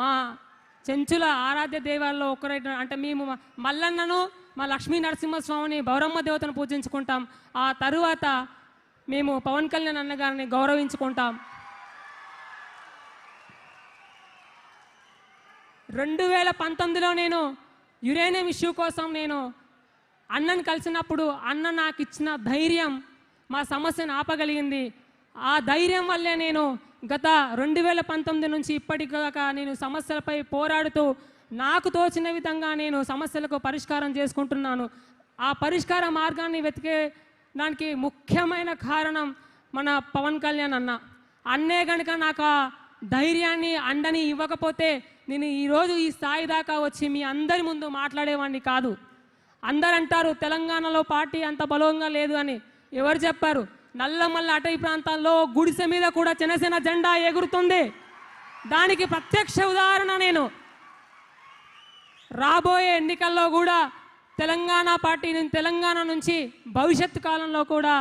మా చెంచుల ఆరాధ్య దేవాల్లో ఒకరైన అంటే మేము మల్లన్నను మా లక్ష్మీ నరసింహస్వామిని బౌరమ్మ దేవతను పూజించుకుంటాం. ఆ తరువాత మేము పవన్ కళ్యాణ్ అన్నగారిని గౌరవించుకుంటాం. రెండు వేల పంతొమ్మిదిలో నేను యురేనియం ఇష్యూ కోసం నేను అన్నను కలిసినప్పుడు అన్న నాకు ఇచ్చిన ధైర్యం మా సమస్యను ఆపగలిగింది. ఆ ధైర్యం వల్లే నేను గత రెండు వేల పంతొమ్మిది నుంచి ఇప్పటిదాకా నేను సమస్యలపై పోరాడుతూ నాకు తోచిన విధంగా నేను సమస్యలకు పరిష్కారం చేసుకుంటున్నాను. ఆ పరిష్కార మార్గాన్ని వెతికే దానికి ముఖ్యమైన కారణం మన పవన్ కళ్యాణ్ అన్న. అన్నే కనుక నాకు ఆ ధైర్యాన్ని అండని ఇవ్వకపోతే నేను ఈరోజు ఈ స్థాయి దాకా వచ్చి మీ అందరి ముందు మాట్లాడేవాడిని కాదు. అందరంటారు తెలంగాణలో పార్టీ అంత బలంగా లేదు అని. ఎవరు చెప్పారు? నల్లమల్ల అటవీ ప్రాంతాల్లో గుడిసె మీద కూడా జనసేన జెండా ఎగురుతుంది. దానికి ప్రత్యక్ష ఉదాహరణ నేను. రాబోయే ఎన్నికల్లో కూడా తెలంగాణ పార్టీ తెలంగాణ నుంచి భవిష్యత్తు కాలంలో కూడా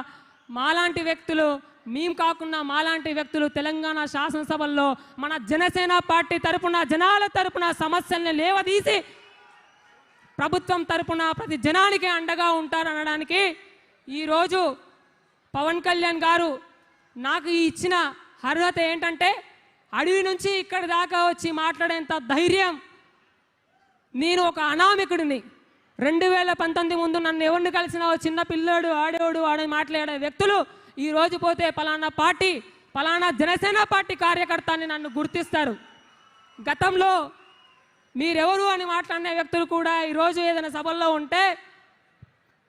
మాలాంటి వ్యక్తులు మేం కాకుండా మాలాంటి వ్యక్తులు తెలంగాణ శాసనసభల్లో మన జనసేన పార్టీ తరపున జనాల తరపున సమస్యల్ని లేవదీసి ప్రభుత్వం తరపున ప్రతి జనానికి అండగా ఉంటారనడానికి ఈరోజు పవన్ కళ్యాణ్ గారు నాకు ఈ ఇచ్చిన అర్హత ఏంటంటే అడవి నుంచి ఇక్కడ దాకా వచ్చి మాట్లాడేంత ధైర్యం. నేను ఒక అనామికుడిని. రెండు వేల పంతొమ్మిది ముందు నన్ను ఎవరిని కలిసినా చిన్న పిల్లోడు ఆడేవాడు ఆడని మాట్లాడే వ్యక్తులు ఈ రోజు పోతే పలానా పార్టీ పలానా జనసేన పార్టీ కార్యకర్త అని నన్ను గుర్తిస్తారు. గతంలో మీరెవరు అని మాట్లాడిన వ్యక్తులు కూడా ఈరోజు ఏదైనా సభల్లో ఉంటే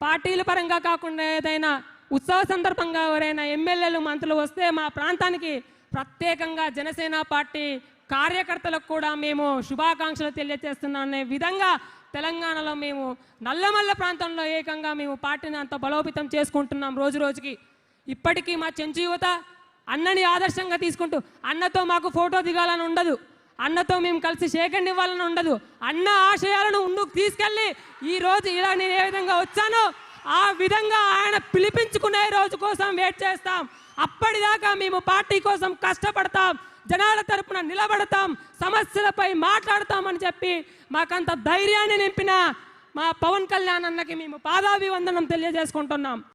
పార్టీల పరంగా కాకుండా ఏదైనా ఉత్సవ సందర్భంగా ఎవరైనా ఎమ్మెల్యేలు మంత్రులు వస్తే మా ప్రాంతానికి ప్రత్యేకంగా జనసేన పార్టీ కార్యకర్తలకు కూడా మేము శుభాకాంక్షలు తెలియజేస్తున్నాం అనే విధంగా తెలంగాణలో మేము నల్లమల్ల ప్రాంతంలో ఏకంగా మేము పార్టీని అంత బలోపేతం చేసుకుంటున్నాం రోజు రోజుకి. ఇప్పటికీ మా చెంచు యువత అన్నని ఆదర్శంగా తీసుకుంటూ అన్నతో మాకు ఫోటో దిగాలని ఉండదు అన్నతో మేము కలిసి సేకండ్ ఇవ్వాలని ఉండదు అన్న ఆశయాలను ముందుకు తీసుకెళ్ళి ఈ రోజు ఇలా నేను ఏ విధంగా వచ్చానో ఆ విధంగా ఆయన పిలిపించుకునే రోజు కోసం వెయిట్ చేస్తాం. అప్పటిదాకా మేము పార్టీ కోసం కష్టపడతాం. జనాల తరపున నిలబడతాం. సమస్యలపై మాట్లాడతామని చెప్పి మాకంత ధైర్యాన్ని నింపిన మా పవన్ కళ్యాణ్ అన్నకి మేము పాదాభివందనం తెలియజేసుకుంటున్నాం.